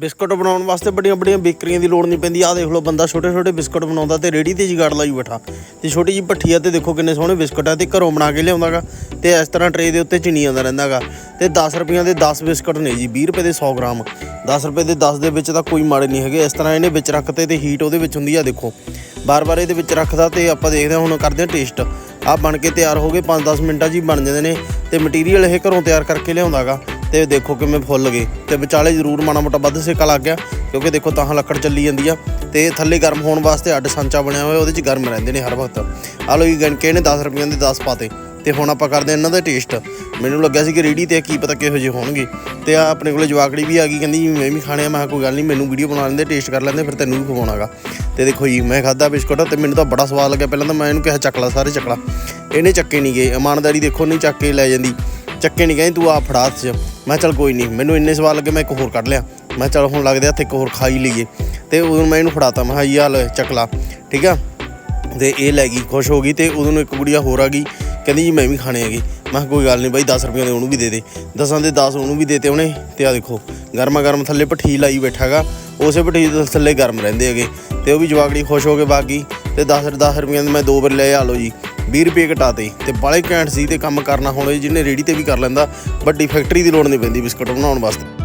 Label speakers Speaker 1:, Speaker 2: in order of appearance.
Speaker 1: Biscuit ਬਣਾਉਣ ਵਾਸਤੇ ਬੜੀਆਂ ਬੜੀਆਂ ਬੇਕਰੀਆਂ ਦੀ ਲੋੜ ਨਹੀਂ ਪੈਂਦੀ। ਆਹ ਦੇਖ ਲਓ ਬੰਦਾ ਛੋਟੇ ਛੋਟੇ ਬਿਸਕਟ ਬਣਾਉਂਦਾ ਤੇ ਰੇੜੀ ਤੇ ਜਗਾੜ ਲਾਈ ਬੈਠਾ। ਤੇ ਛੋਟੀ ਜਿਹੀ ਭੱਠੀ ਆ ਤੇ ਦੇਖੋ ਕਿੰਨੇ ਸੋਹਣੇ ਬਿਸਕੁਟ ਆ ਤੇ ਘਰੋਂ ਬਣਾ ਕੇ ਲਿਆਉਂਦਾਗਾ ਤੇ ਇਸ ਤਰ੍ਹਾਂ ਟਰੇ ਦੇ ਉੱਤੇ ਚਿਣੀ ਜਾਂਦਾ ਰਹਿੰਦਾਗਾ ਤੇ 10 ਰੁਪਈਆਂ ਦੇ 10 ਬਿਸਕੁਟ ਨੇ ਜੀ 20 ਰੁਪਏ ਦੇ 100 ਗ੍ਰਾਮ। 10 ਰੁਪਏ ਦੇ 10 ਦੇ ਵਿੱਚ ਤਾਂ ਕੋਈ ਮਾੜੇ ਨਹੀਂ ਹੈਗੇ। ਇਸ ਤਰ੍ਹਾਂ ਇਹਨੇ ਵਿੱਚ ਰੱਖਤੇ ਤੇ ਹੀਟ ਉਹਦੇ ਵਿੱਚ ਹੁੰਦੀ ਆ, ਦੇਖੋ। ਬਾਰ-ਬਾਰ ਇਹਦੇ ਵਿੱਚ ਰੱਖਦਾ ਤੇ ਆਪਾਂ ਦੇਖਦੇ ਹਾਂ ਹੁਣ ਕਰਦੇ ਹਾਂ ਟੇਸਟ ਆ ਬਣ ਕੇ ਤਿਆਰ ਹੋ ਗਏ 5-10 ਮਿੰਟਾਂ 'ਚ ਹੀ ਬਣ ਜਾਂਦੇ ਨੇ। ਤੇ ਮਟੀਰੀਅਲ ਇਹ ਘਰੋਂ ਤਿਆਰ ਕਰਕੇ ਲਿਆਉਂਦਾਗਾ ਤੇ ਦੇਖੋ ਕਿਵੇਂ ਫੁੱਲ ਗਏ। ਤੇ ਵਿਚਾਲੇ ਜ਼ਰੂਰ ਮਾੜਾ ਮੋਟਾ ਵੱਧ ਸੇਕਾ ਲੱਗ ਗਿਆ, ਕਿਉਂਕਿ ਦੇਖੋ ਤਾਂ ਲੱਕੜ ਚੱਲੀ ਜਾਂਦੀ ਆ। ਤੇ ਥੱਲੇ ਗਰਮ ਹੋਣ ਵਾਸਤੇ ਅੱਡ ਸਾਂਚਾ ਬਣਿਆ ਹੋਇਆ, ਉਹਦੇ 'ਚ ਗਰਮ ਰਹਿੰਦੇ ਨੇ ਹਰ ਵਕਤ। ਆ ਲੋ ਜੀ ਗਣਕੇ ਨੇ 10 ਰੁਪਈਆਂ ਦੇ 10 ਪਾਤੇ। ਤੇ ਹੁਣ ਆਪਾਂ ਕਰਦੇ ਹਾਂ ਇਹਨਾਂ ਦਾ ਟੇਸਟ ਮੈਨੂੰ ਲੱਗਿਆ ਸੀ ਕਿ ਰੇੜੀ ਤੇ ਕੀ ਪਤਾ ਕਿਹੋ ਜਿਹੇ ਹੋਣਗੇ। ਤੇ ਆ ਆਪਣੇ ਕੋਲੇ ਜਵਾਕੜੀ ਵੀ ਆ ਗਈ, ਕਹਿੰਦੀ ਜੀ ਮੈਂ ਵੀ ਖਾਣੇ ਆ। ਮੈਂ ਕਿਹਾ ਕੋਈ ਗੱਲ ਨਹੀਂ, ਮੈਨੂੰ ਵੀਡੀਓ ਬਣਾ ਲੈਂਦੇ ਟੇਸਟ ਕਰ ਲੈਂਦੇ, ਫਿਰ ਤੈਨੂੰ ਵੀ ਖਵਾਉਣਾਗਾ। ਤੇ ਦੇਖੋ ਜੀ, ਮੈਂ ਖਾਦਾ ਬਿਸਕੁਟ ਤੇ ਮੈਨੂੰ ਤਾਂ ਬੜਾ ਸਵਾਦ ਲੱਗਿਆ। ਪਹਿਲਾਂ ਤਾਂ ਮੈਂ ਇਹਨੂੰ ਕਿਹਾ ਚੱਕ ਲਾ ਸਾਰੇ ਚੱਕ ਲਾ ਇਹਨੇ ਚੱਕੇ ਨਹੀਂ ਗਏ, ਇਮਾਨਦਾਰੀ ਦੇਖੋ, ਨਹੀਂ ਚੱਕ ਕੇ ਲੈ ਜਾਂਦੀ। ਚੱਕੇ ਨਹੀਂ ਕਹਿੰਦੀ ਤੂੰ ਆ ਫੜਾ ਹੱਥ 'ਚ। ਮੈਂ ਕਿਹਾ ਚੱਲ ਕੋਈ ਨਹੀਂ, ਮੈਨੂੰ ਇੰਨੇ ਸਵਾਲ ਲੱਗੇ, ਮੈਂ ਇੱਕ ਹੋਰ ਕੱਢ ਲਿਆ। ਮੈਂ ਕਿਹਾ ਚੱਲ ਹੁਣ ਲੱਗਦੇ ਹੱਥ ਇੱਕ ਹੋਰ ਖਾ ਹੀ ਲਈਏ। ਤੇ ਉਦੋਂ ਮੈਂ ਇਹਨੂੰ ਫੜਾਤਾ, ਮੈਂ ਕਿਹਾ ਜੀ ਆ ਲੈ ਠੀਕ ਆ? ਤੇ ਇਹ ਲੈ ਗਈ, ਖੁਸ਼ ਹੋ ਗਈ ਤੇ ਉਦੋਂ ਨੂੰ ਇੱਕ ਗੁੜੀਆ ਹੋਰ ਆ ਗਈ, ਕਹਿੰਦੀ ਜੀ ਮੈਂ ਵੀ ਖਾਣੇ ਹੈਗੇ। ਮੈਂ ਕਿਹਾ ਕੋਈ ਗੱਲ ਨਹੀਂ ਬਾਈ 10 ਰੁਪਏ ਦੇ ਉਹਨੂੰ ਵੀ ਦੇ ਦੇ। ਦਸਾਂ ਦੇ 10 ਉਹਨੂੰ ਵੀ ਦੇਤੇ ਉਹਨੇ, ਤੇ ਆ ਦੇਖੋ ਗਰਮਾ ਗਰਮ ਥੱਲੇ ਭੱਠੀ ਲਾਈ ਬੈਠਾਗਾ ਉਸੇ ਭੱਠੀ ਦੇ ਥੱਲੇ ਗਰਮ ਰਹਿੰਦੇ ਹੈਗੇ। ਤੇ ਉਹ ਵੀ ਜਵਾਗੜੀ ਖੁਸ਼ ਹੋ ਕੇ ਬਾਗੀ ਤੇ 10 10 ਰੁਪਏ ਦੇ ਮੈਂ ਦੋ ਵਾਰ ਲਏ ਆ, ਲਓ ਜੀ। 20 ਰੁਪਏ ਘਟਾਤੇ ਤੇ ਬਾਲੇ ਘੈਂਟ ਸੀ ਤੇ ਕੰਮ ਕਰਨਾ ਹੁਣ ਜਿਹਨੇ ਰੇੜੀ ਤੇ ਵੀ ਕਰ ਲੈਂਦਾ, ਵੱਡੀ ਫੈਕਟਰੀ ਦੀ ਲੋੜ ਨਹੀਂ ਪੈਂਦੀ ਬਿਸਕੁਟ ਬਣਾਉਣ ਵਾਸਤੇ।